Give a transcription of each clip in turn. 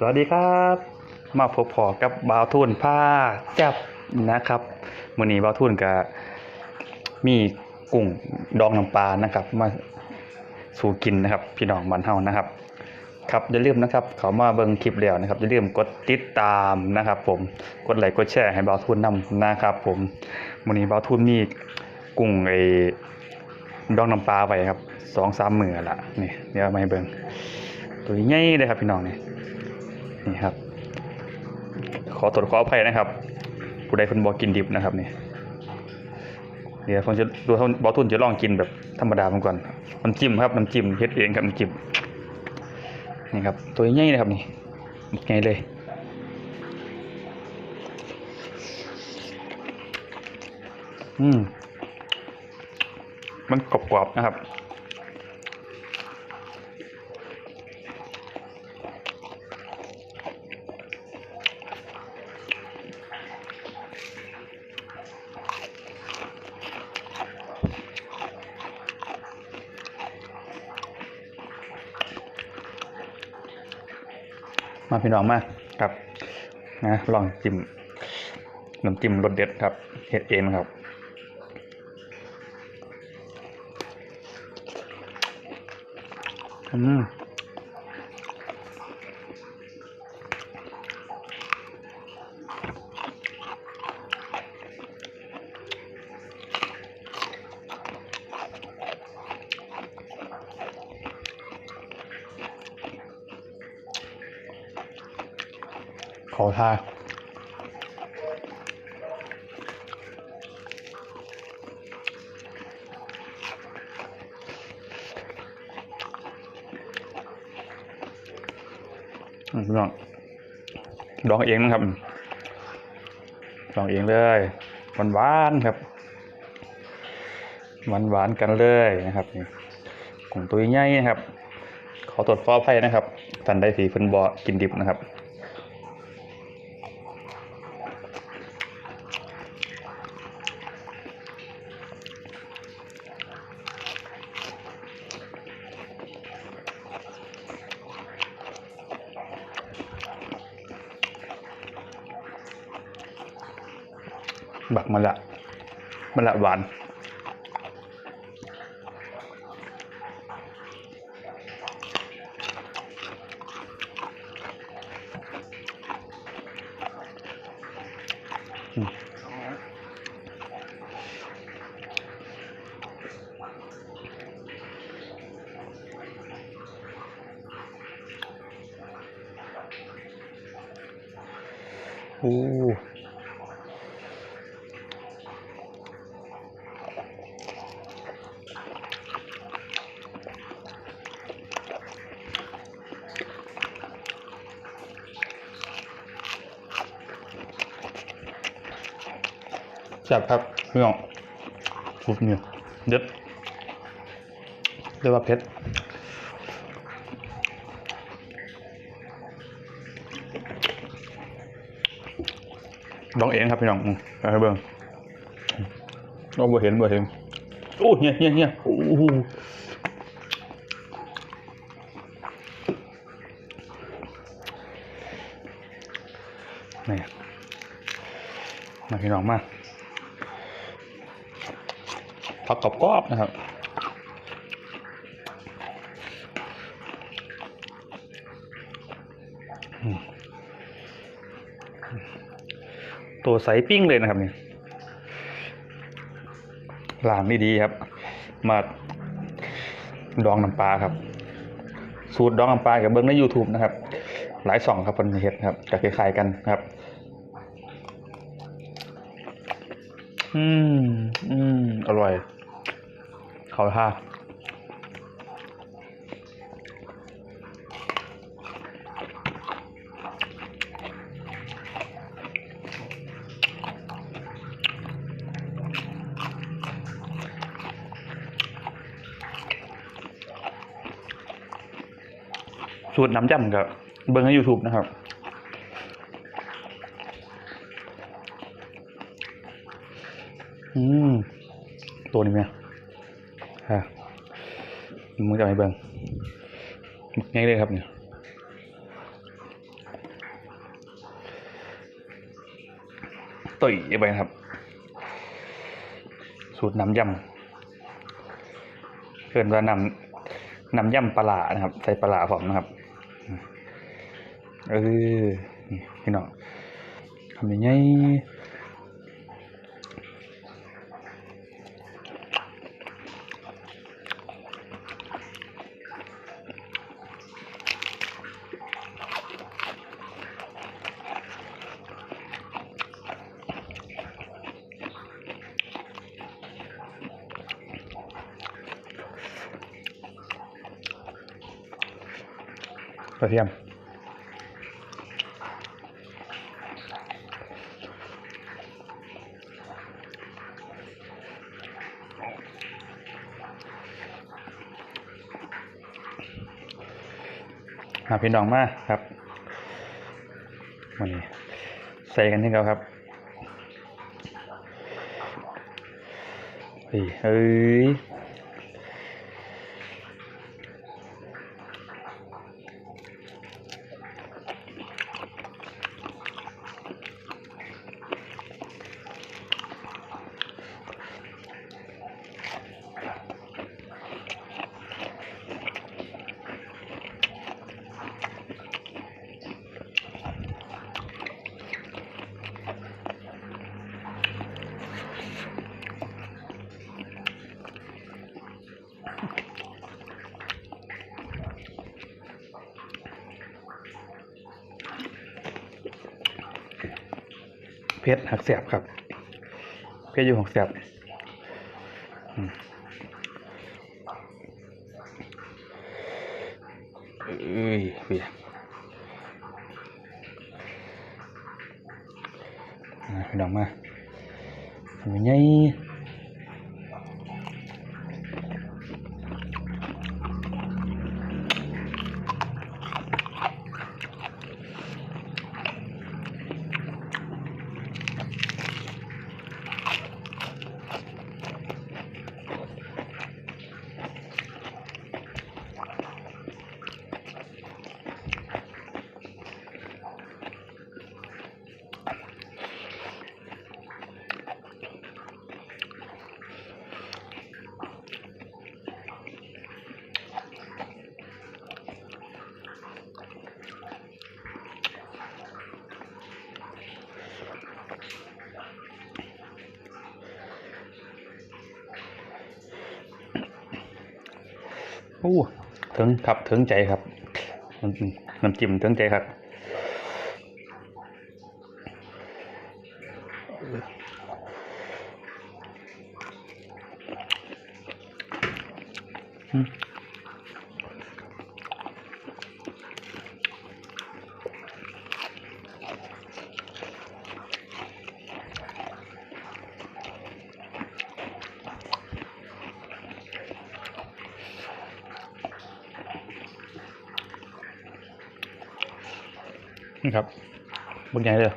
สวัสดีครับ มาพบพอกับบาวทุนผ้าจับนะครับมื้อนี้บาวทุนก็มีกุ้งดองน้ำปลานะครับ มาสู่กินนะครับ พี่น้องบ้านเฮานะครับ ครับอย่าลืมนะครับ เขามาเบิ่งคลิปแล้วนะครับอย่าลืมกดติดตามนะครับ ผมกดไลค์กดแชร์ให้บาวทุนนำนะครับ ผมมื้อนี้บาวทุนมีกุ้งไอ้ดองน้ำปลาไว้ครับสองสามมื้อละนี่เดี๋ยวมาให้เบิ่งตัวใหญ่เลยครับพี่น้องนี่ นี่ครับ ขอตรวจขออภัยนะครับ ผู้ใดเพิ่นบอกกินดิบนะครับนี่เดี๋ยวผมจะดูท่านบอทุนจะลองกินแบบธรรมดามันก่อนน้ำจิ้มครับน้ำจิ้มเฮ็ดเองครับน้ำจิ้มนี่ครับ ตัวใหญ่นะครับนี่ไงเลยอืมมันกรอบๆนะครับ มาพี่น้องมาครับนะลองจิ้มน้ำจิ้มรสเด็ดครับเฮ็ดเองครับอืม ขอทาอืมพี่น้องดองเองนะครับดองเองเลยหวานหวานๆครับหวานหวานๆกันเลยนะครับนี่กุ้งตัวใหญ่นะครับ ขอตรวจฟอไฟนะครับท่านใดสีเพิ่นบ่กินดิบนะครับ บักมะละมะละหวานโอ้ แซ่บครับพี่น้องฟุบเนี่ยเด็ดเรียกว่าเผ็ดลองเองครับพี่น้องอืมไปให้เบิ่งเราบ่เห็นบ่เห็นโอ้เฮียเฮียเฮียโอ้โหนี่มาพี่น้องมา ผักกรอบๆนะครับตัวใสปิ้งเลยนะครับเนี่ยล้างดีๆครับ มาดองน้ำปลาครับ สูตรดองน้ำปลากับเบิ้งใน YouTube นะครับ หลายสองครับคนเฮ็ดครับจะคล้ายๆกันครับ อืม อืม อร่อย เขาท่าสูตรน้ำจำกับเบิ้งใน YouTube นะครับอืมตัวนี้ไหม ฮะมึงจะไปเบิ่งง่ายเลยครับเนี่ยต่อยไปครับ สูตรน้ำยำเกินว่าน้ำน้ำยำปลานะครับ ใส่ปลาผมนะครับเออพี่น้องทำยังไง กระเทียมหาพี่น้องมาครับวันนี้ใส่กันที่เขาครับเฮ้ย เพชรหักเสียบครับ เพชรอยู่หักเสียบเอ้ยเบียมาพี่น้องมาทำยังไง โอ้ถึงครับถึงใจครับน้ำจิ้มถึงใจครับอืม ครับบนใหญ่เลย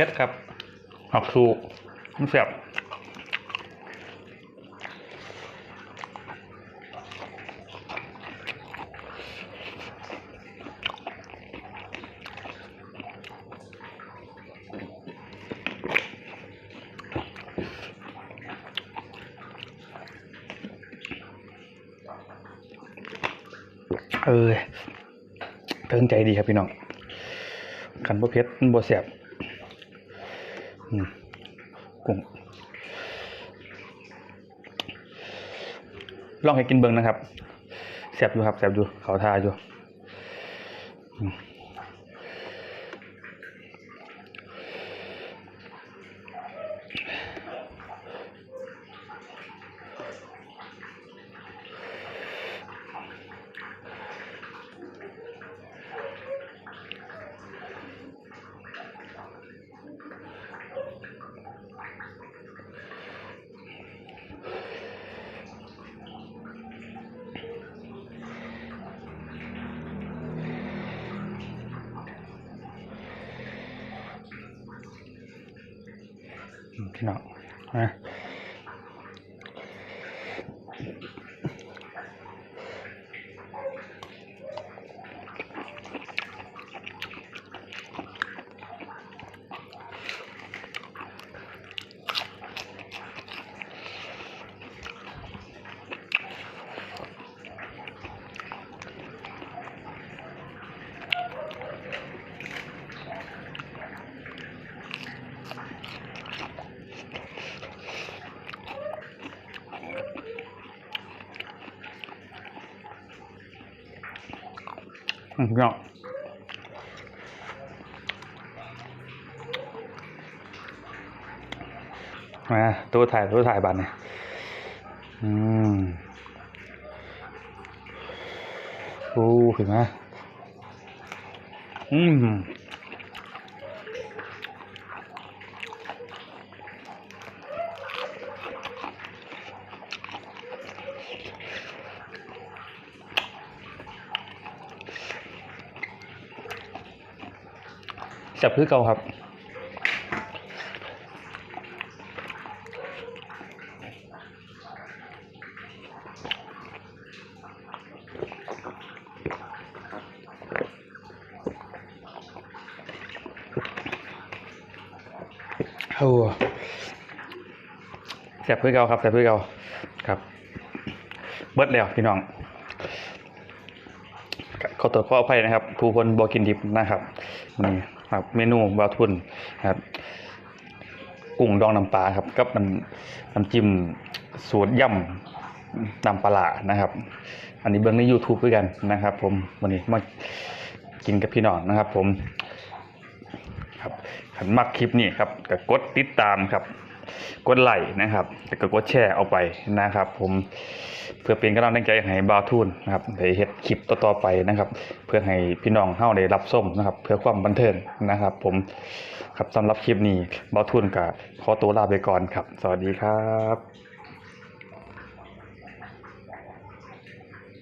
เพชรครับออกสูมันเสียบเออเทิงใจดีครับพี่น้องขันบ่เพชรบ่เสียบ กุ้งลองให้กินเบิ้งนะครับแสบอยู่ครับแสบอยู่เขาทาอยู่ อืมพี่น้ อืมเน้องมาตัวถ่ายตัวถ่ายบัตรเนี่ยอืมโอ้เห็นไหมอืม จับพื้นเก่าครับโอ้แซ่บเพื่อเก่าครับแซ่บเพื่อเก่าครับ เบิดแล้วพี่น้องขอตัวขออภัยนะครับผู้คนบอกินดิบนะครับนี่ ครับเมนูบาทุนครับกุ้งดองน้ำปลาครับกับน้ำน้ำจิ้มสูตรย่ำน้ำปลาร้านะครับ อันนี้เบื้องใน YouTube ด้วยกันนะครับ ผมวันนี้มากินกับพี่น้องนะครับ ผมครับขันมักคลิปนี้ครับก็กดติดตามครับ กดไลค์นะครับแล้วก็กดแชร์เอาไปนะครับ ผมเพื่อเป็นกำลังใจให้บาวทูนนะครับในเฮ็ดคลิปต่อๆไปนะครับ เพื่อให้พี่น้องเฮาได้รับส้มนะครับ เพื่อความบันเทิงนะครับ ผมครับสำหรับคลิปนี้บาวทูนก็ขอตัวลาไปก่อนครับ สวัสดีครับ